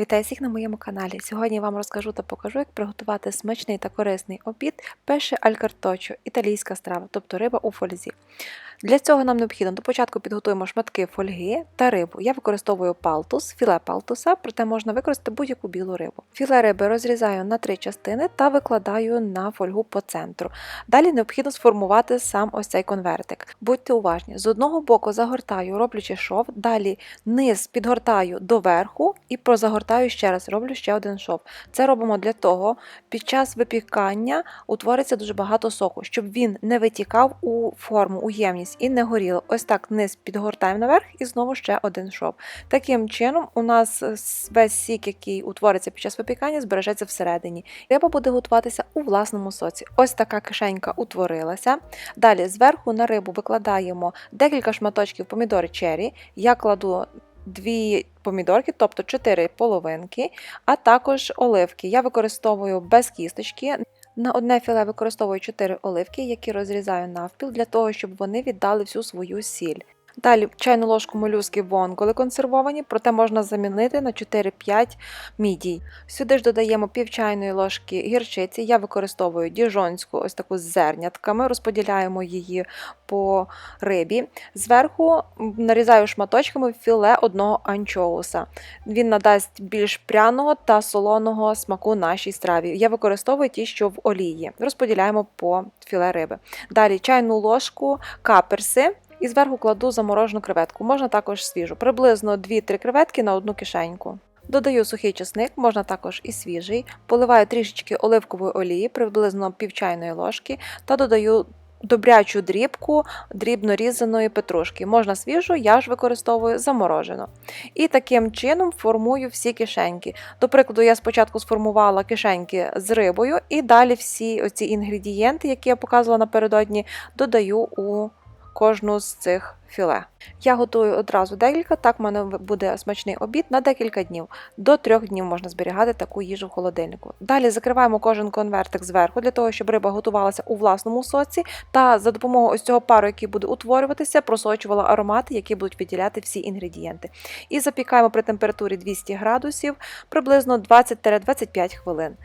Вітаю всіх на моєму каналі. Сьогодні я вам розкажу та покажу, як приготувати смачний та корисний обід пеше алькарточо, італійська страва, тобто риба у фользі. Для цього нам необхідно до початку підготуємо шматки фольги та рибу. Я використовую палтус, філе палтуса, проте можна використати будь-яку білу рибу. Філе риби розрізаю на три частини та викладаю на фольгу по центру. Далі необхідно сформувати сам ось цей конвертик. Будьте уважні, з одного боку загортаю, роблячи шов, далі низ підгортаю до верху і прозагортаю ще раз, роблю ще один шов. Це робимо для того, під час випікання утвориться дуже багато соку, щоб він не витікав у форму, у ємність і не горіло. Ось так низ підгортаємо наверх і знову ще один шов. Таким чином, у нас весь сік, який утвориться під час випікання, збережеться всередині. Риба буде готуватися у власному соці. Ось така кишенька утворилася. Далі зверху на рибу викладаємо декілька шматочків помідори черрі. Я кладу дві помідорки, тобто 4 половинки, а також оливки. Я використовую без кісточки. На одне філе використовую 4 оливки, які розрізаю навпіл для того, щоб вони віддали всю свою сіль. Далі чайну ложку молюски вонголи консервовані, проте можна замінити на 4-5 мідій. Сюди ж додаємо пів чайної ложки гірчиці. Я використовую діжонську, ось таку з зернятками, розподіляємо її по рибі. Зверху нарізаю шматочками філе одного анчоуса. Він надасть більш пряного та солоного смаку нашій страві. Я використовую ті, що в олії. Розподіляємо по філе риби. Далі чайну ложку каперси. І зверху кладу заморожену креветку, можна також свіжу, приблизно 2-3 креветки на одну кишеньку. Додаю сухий чесник, можна також і свіжий, поливаю трішечки оливкової олії, приблизно пів чайної ложки, та додаю добрячу дрібку дрібно різаної петрушки. Можна свіжу, я ж використовую заморожену. І таким чином формую всі кишеньки. До прикладу, я спочатку сформувала кишеньки з рибою, і далі всі оці інгредієнти, які я показувала напередодні, додаю у кожну з цих філе. Я готую одразу декілька, так в мене буде смачний обід на декілька днів. До трьох днів можна зберігати таку їжу в холодильнику. Далі закриваємо кожен конвертик зверху, для того, щоб риба готувалася у власному соці, та за допомогою ось цього пару, який буде утворюватися, просочувала аромати, які будуть відділяти всі інгредієнти. І запікаємо при температурі 200 градусів приблизно 20-25 хвилин.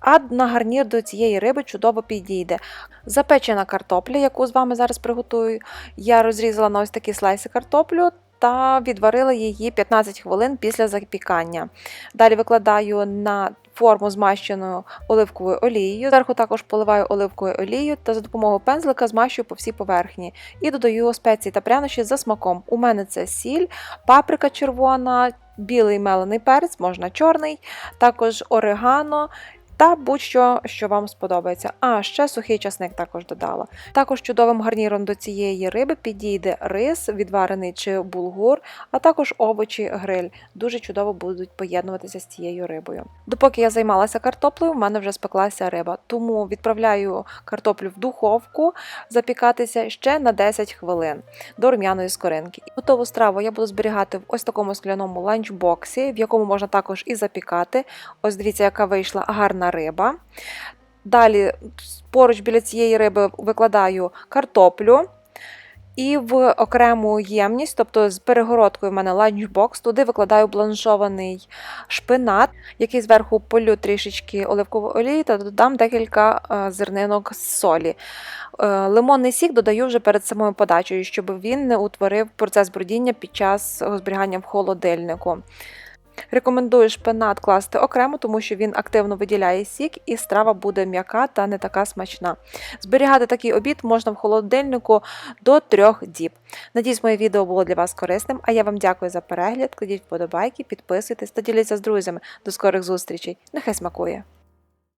А на гарнір до цієї риби чудово підійде. Запечена картопля, яку з вами зараз приготую, я розрізала на ось такі слайси картоплю. Та відварила її 15 хвилин після запікання. Далі викладаю на форму змащеною оливковою олією. Зверху також поливаю оливковою олією та за допомогою пензлика змащую по всій поверхні. І додаю спеції та прянощі за смаком. У мене це сіль, паприка червона, білий мелений перець, можна чорний, також орегано та будь-що, що вам сподобається. А ще сухий часник також додала. Також чудовим гарніром до цієї риби підійде рис, відварений чи булгур, а також овочі, гриль. Дуже чудово будуть поєднуватися з цією рибою. Допоки я займалася картоплею, в мене вже спеклася риба, тому відправляю картоплю в духовку запікатися ще на 10 хвилин до рум'яної скоринки. Готову страву я буду зберігати в ось такому скляному ланчбоксі, в якому можна також і запікати. Ось дивіться, яка вийшла гарна риба. Далі поруч біля цієї риби викладаю картоплю. І в окрему ємність, тобто з перегородкою в мене ланчбокс, туди викладаю бланшований шпинат, який зверху полю трішечки оливкової олії та додам декілька зернинок солі. Е, лимонний сік додаю вже перед самою подачею, щоб він не утворив процес бродіння під час зберігання в холодильнику. Рекомендую шпинат класти окремо, тому що він активно виділяє сік, і страва буде м'яка та не така смачна. Зберігати такий обід можна в холодильнику до трьох діб. Надіюсь, моє відео було для вас корисним, а я вам дякую за перегляд. Кладіть вподобайки, підписуйтесь та діліться з друзями. До скорих зустрічей. Нехай смакує!